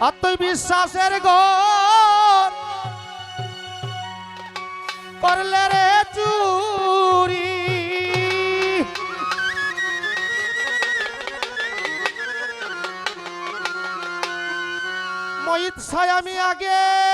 আত্মবিশ্বাসের ঘর। করলে রে চুরি। মহিত সায়ামি আগে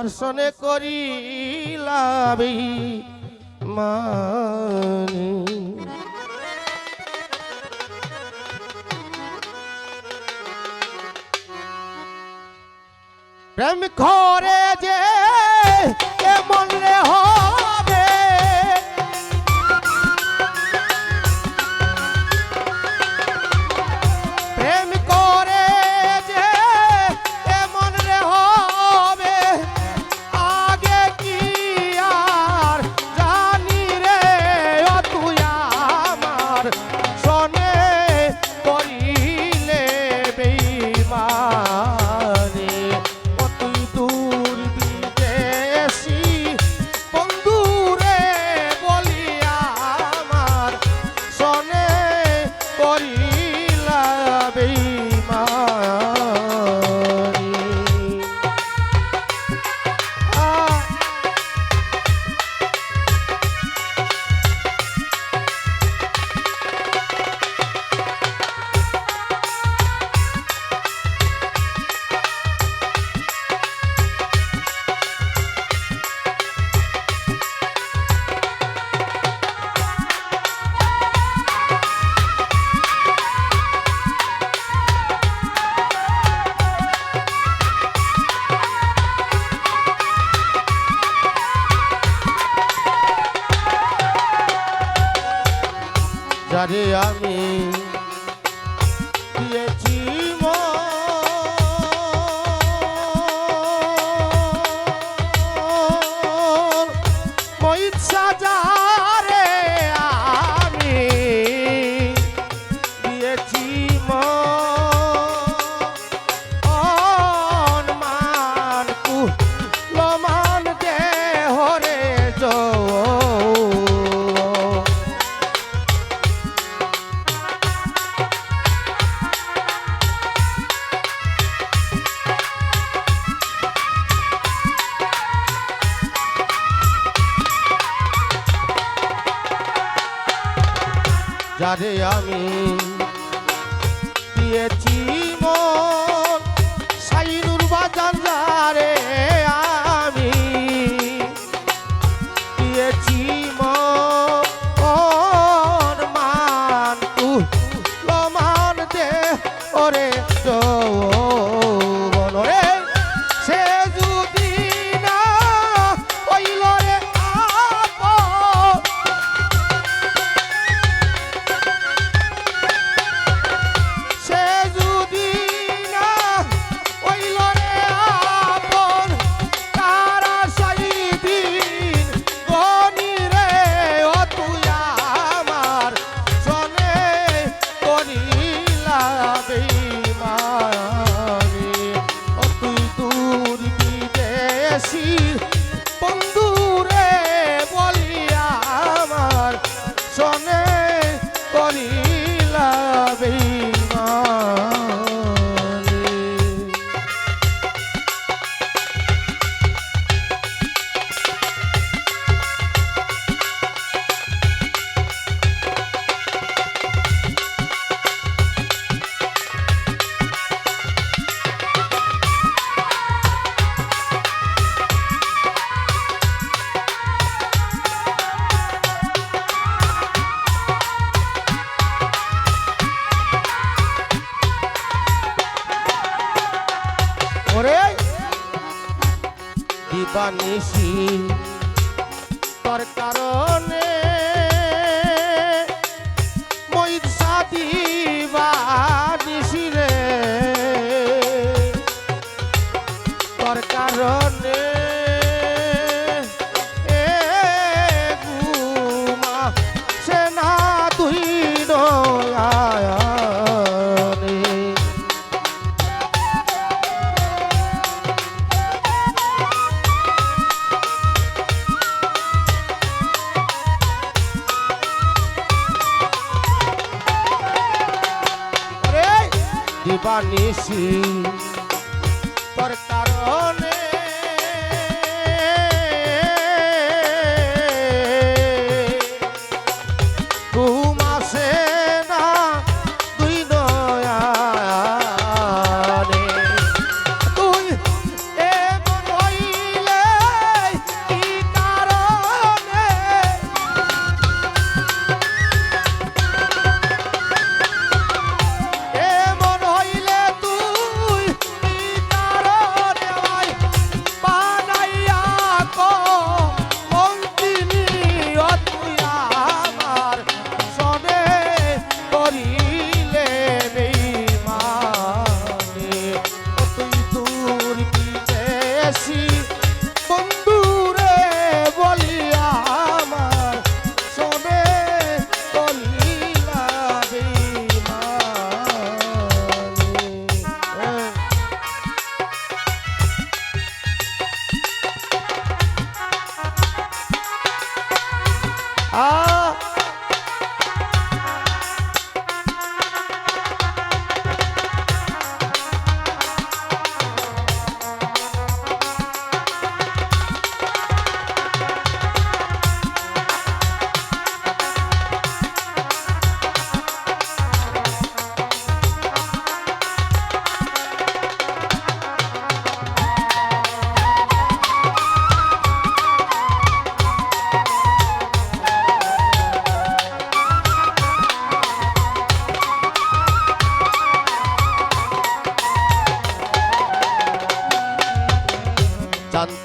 দর্শনে করি লাভি মানি। প্রেম ঘরে যে মনে হয় see.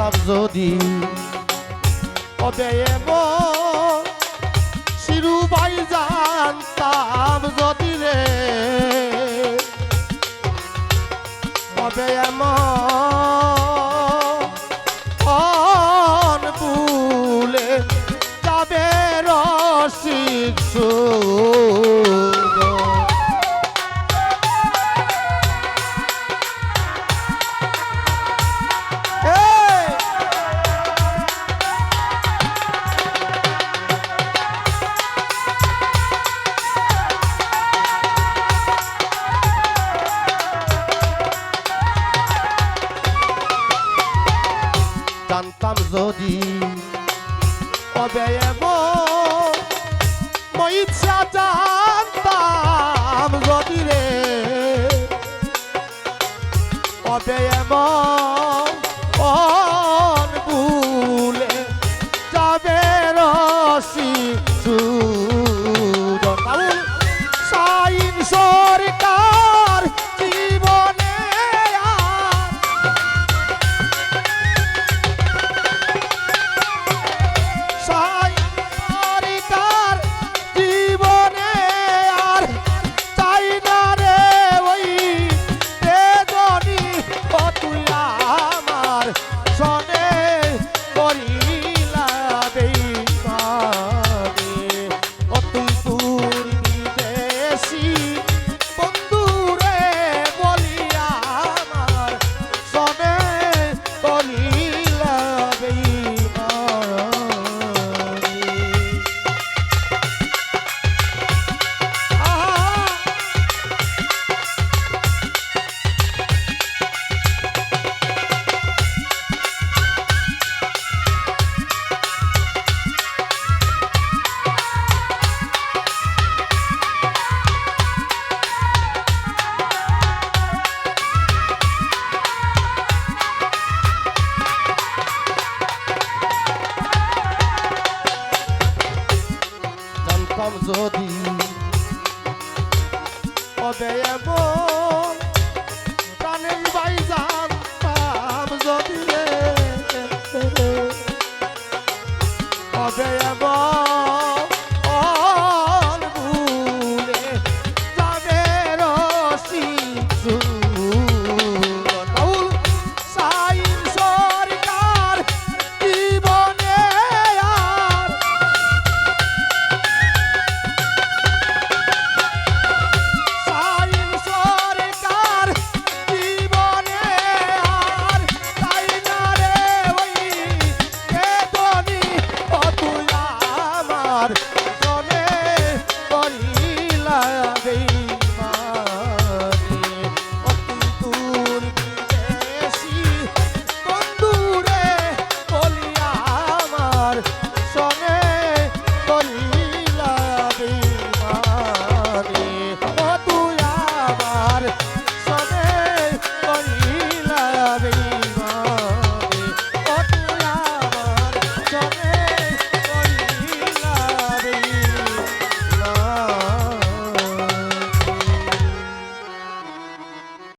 পারতাম যদি অবেব শিরু ভাই জানতাম যদি রে। অবে এমন ভুলে যাবে রসিক সুর। নদী অব্যয় মই ইচ্ছা যায় পেতাম যদি। তবে এমন প্রাণের বাই জানতাম যদি তবে এমন